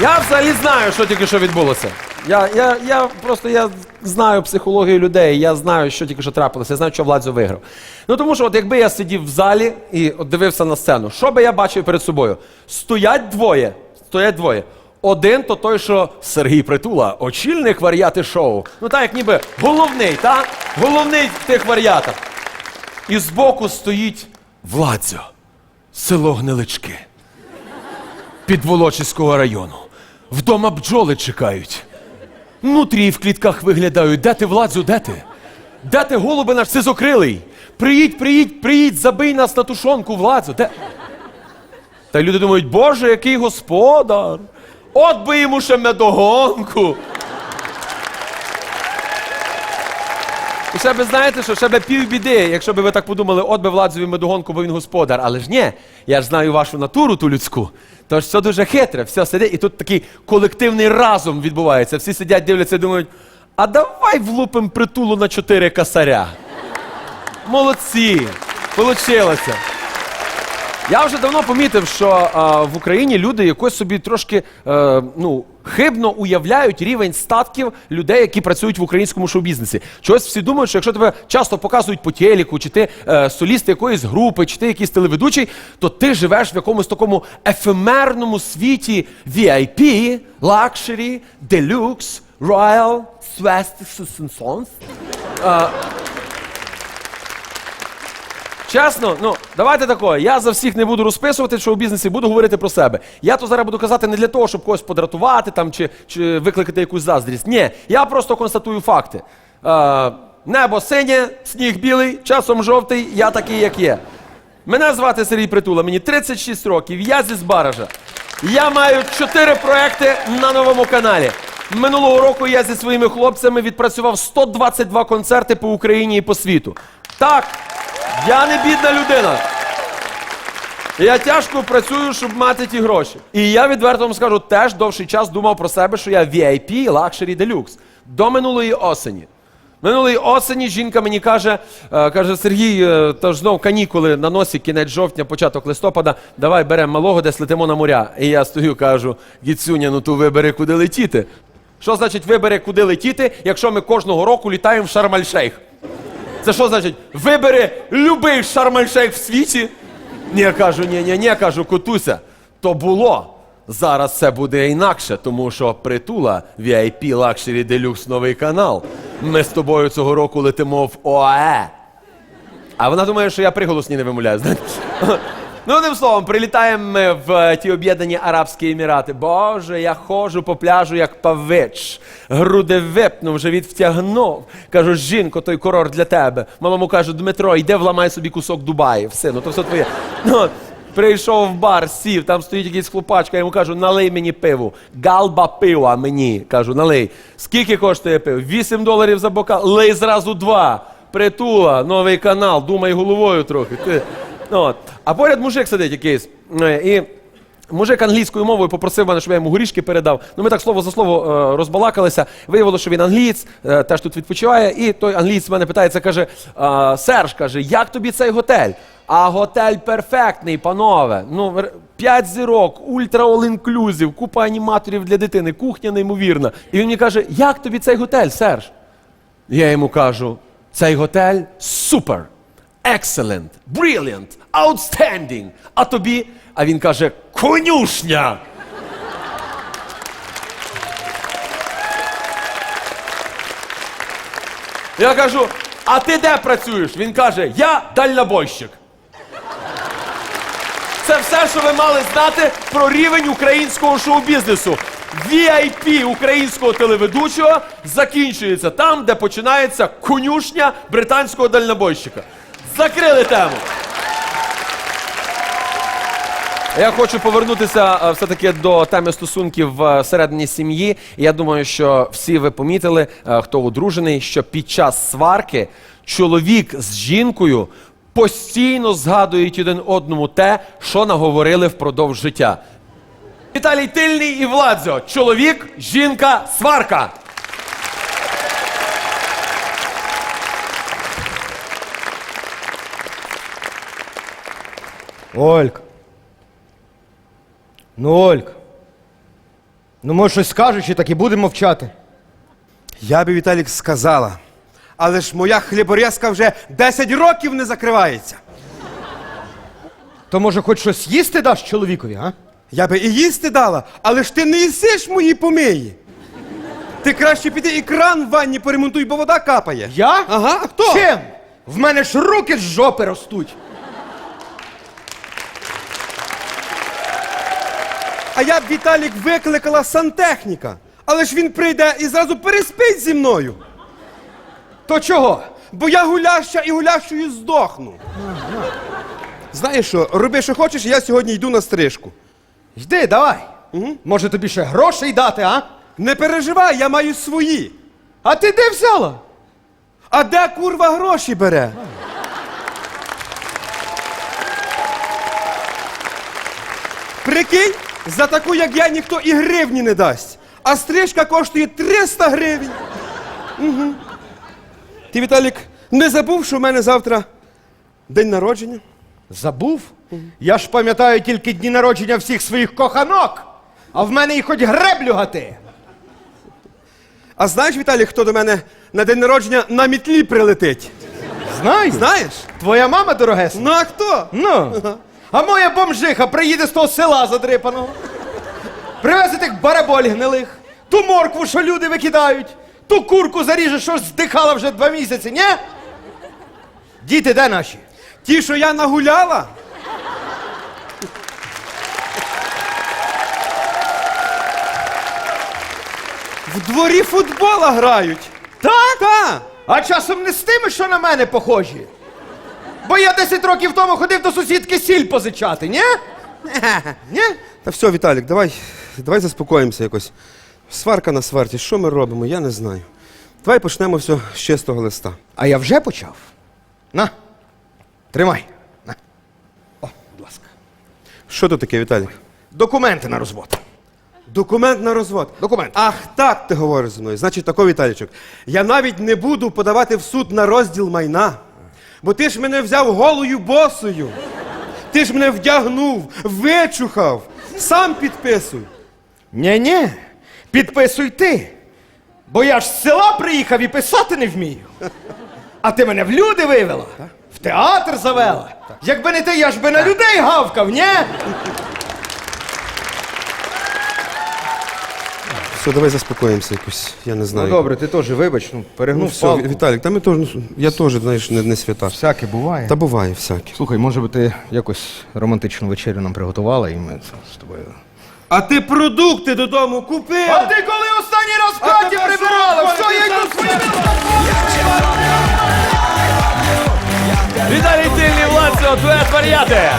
Я взагалі знаю, що тільки що відбулося. Я, я, я просто я знаю психологію людей, я знаю, що тільки що трапилося, я знаю, що Владзо виграв. Ну тому що, от якби я сидів в залі і от дивився на сцену, що би я бачив перед собою? Стоять двоє. Стоять двоє. Один то той, що Сергій Притула, очільник варіати шоу. Ну так, як ніби головний, так? Головний в тих варіатах. І збоку стоїть Владзо, село Гнилички. Підволочиського району. Вдома бджоли чекають. Нутрії в клітках виглядають. Де ти, Владзю, де ти? Де ти, голуби наш сизокрилий? Приїдь, приїдь, приїдь, забий нас на тушонку, Владзю. Де? Та люди думають, Боже, який господар! От би йому ще медогонку. І ще би знаєте, що ще би півбіди, якщо би ви так подумали, от би Владзові медогонку, бо він господар. Але ж ні, я ж знаю вашу натуру ту людську. Тож все дуже хитре, все сидить, і тут такий колективний разум відбувається. Всі сидять, дивляться і думають, а давай влупим притулу на чотири касаря. Молодці! Получилося. Я вже давно помітив, що а, в Україні люди якось собі трошки е, ну, хибно уявляють рівень статків людей, які працюють в українському шоу-бізнесі. Чогось всі думають, що якщо тебе часто показують по телеку, чи ти е, соліст якоїсь групи, чи ти якийсь телеведучий, то ти живеш в якомусь такому ефемерному світі VIP, Luxury, Deluxe, Royal, Swest, Чесно, ну давайте тако. Я за всіх не буду розписувати, що у бізнесі буду говорити про себе. Я то зараз буду казати не для того, щоб когось подратувати там чи, чи викликати якусь заздрість. Ні, я просто констатую факти. Е, небо синє, сніг білий, часом жовтий, я такий, як є. Мене звати Сергій Притула, мені 36 років, я зі Збаража. Я маю чотири проекти на новому каналі. Минулого року я зі своїми хлопцями відпрацював 122 концерти по Україні і по світу. Так, я не бідна людина. Я тяжко працюю, щоб мати ті гроші. І я відверто вам скажу, теж довший час думав про себе, що я VIP Luxury Deluxe. До минулої осені. Минулої осені жінка мені каже, е, каже, Сергій, е, то ж знов канікули на носі, кінець жовтня, початок листопада, давай беремо малого, десь летимо на моря. І я стою, кажу, Гіцюня, ну ту вибери, куди летіти. Що значить вибери, куди летіти, якщо ми кожного року літаємо в Шарм-Аль-Шейх? Це що значить? Вибери любий шармальшейх в світі. Ні, кажу, ні, ні, ні, кажу, котуся. То було. Зараз це буде інакше, тому що притула VIP Luxury Deluxe новий канал. Ми з тобою цього року летимо в ОАЕ. А вона думає, що я приголосні не вимовляю. знаєте. Ну, одним словом, прилітаємо ми в е, ті об'єднані Арабські Емірати. Боже, я ходжу по пляжу, як павич. Груди випнув, живіт втягнув. Кажу, жінко, той курорт для тебе. Малому кажу, Дмитро, йди вламай собі кусок Дубаї. Все, ну то все твоє. Ну, прийшов в бар, сів, там стоїть якийсь хлопачка, я йому кажу, налий мені пиву. Галба пива мені. Кажу, налий. Скільки коштує пиво? 8 доларів за бокал. Лий зразу два. Притула, новий канал, думай головою трохи. Ти. От. А поряд мужик сидить якийсь. Е, І мужик англійською мовою попросив мене, щоб я йому горішки передав. Ну, ми так слово за слово е, розбалакалися. Виявилося, що він англієць, е, теж тут відпочиває. І той англієць мене питається, каже: Серж, каже, як тобі цей готель? А готель перфектний, панове. Ну, р- п'ять зірок, ультра all inclusive, купа аніматорів для дитини, кухня неймовірна. І він мені каже, як тобі цей готель, Серж? Я йому кажу: цей готель супер, excellent, brilliant, outstanding. А тобі? А він каже: конюшня. Я кажу, а ти де працюєш? Він каже, я дальнобойщик. Це все, що ви мали знати про рівень українського шоу-бізнесу. VIP українського телеведучого закінчується там, де починається конюшня британського дальнобойщика. Закрили тему. Я хочу повернутися е, все-таки до теми стосунків е, всередині сім'ї. Я думаю, що всі ви помітили, е, хто одружений, що під час сварки чоловік з жінкою постійно згадують один одному те, що наговорили впродовж життя. Віталій Тильний і Владзо. Чоловік, жінка, сварка. Олька. Ну, Олька. Ну, може, щось скажеш і так і будемо мовчати. Я би Віталік сказала. Але ж моя хліборезка вже 10 років не закривається. То може хоч щось їсти даш чоловікові, а? Я би і їсти дала, але ж ти не їсиш мої помиї. Ти краще піди і кран в ванні поремонтуй, бо вода капає. Я? Ага, а хто? Чим? В мене ж руки з жопи ростуть. А я б Віталік викликала сантехніка. Але ж він прийде і зразу переспить зі мною. То чого? Бо я гуляща і гулящою здохну. Знаєш що, роби, що хочеш, я сьогодні йду на стрижку. Йди, давай. Може тобі ще грошей дати, а? Не переживай, я маю свої. А ти де взяла? А де курва гроші бере? Прикинь, за таку, як я, ніхто і гривні не дасть. А стрижка коштує 300 гривень. Угу. Ти, Віталік, не забув, що в мене завтра день народження? Забув? Я ж пам'ятаю тільки дні народження всіх своїх коханок. А в мене і хоч греблю гати. А знаєш, Віталік, хто до мене на день народження на мітлі прилетить? Знаю. Знаєш? Твоя мама дорогесна? Ну а хто? Ну. А моя бомжиха приїде з того села задрипаного. Привезе тих бараболь гнилих, ту моркву, що люди викидають, ту курку заріже, що здихала вже два місяці, ні? Діти, де наші? Ті, що я нагуляла? В дворі футбола грають. Так? Та. А часом не з тими, що на мене похожі. Бо я 10 років тому ходив до сусідки сіль позичати, ні? Ні? Та все, Віталік, давай, давай заспокоїмося якось. Сварка на сварті, що ми робимо, я не знаю. Давай почнемо все з чистого листа. А я вже почав. На. Тримай. На. О, будь ласка. Що тут таке, Віталік? Документи на розвод. Документ на розвод. Документ. Ах, так ти говориш зі мною. Значить, тако, Віталічок. Я навіть не буду подавати в суд на розділ майна. Бо ти ж мене взяв голою босою. Ти ж мене вдягнув, вичухав. Сам підписуй. Ні-ні. Підписуй ти. Бо я ж з села приїхав і писати не вмію. А ти мене в люди вивела. В театр завела. Якби не ти, я ж би на людей гавкав, ні? Все, давай заспокоїмося якось, я не знаю. Ну добре, ти теж вибач, ну перегнув Ну, все, палку. Віталік, та ми теж, ну, я теж, знаєш, не, не свята. Всяке буває. Та буває всяке. Слухай, може би ти якось романтичну вечерю нам приготувала і ми це з тобою. А ти продукти додому купив? А ти коли останній раз в хаті прибирала? що, я йду ти Віталій Тильний, Влад, твоє варіати.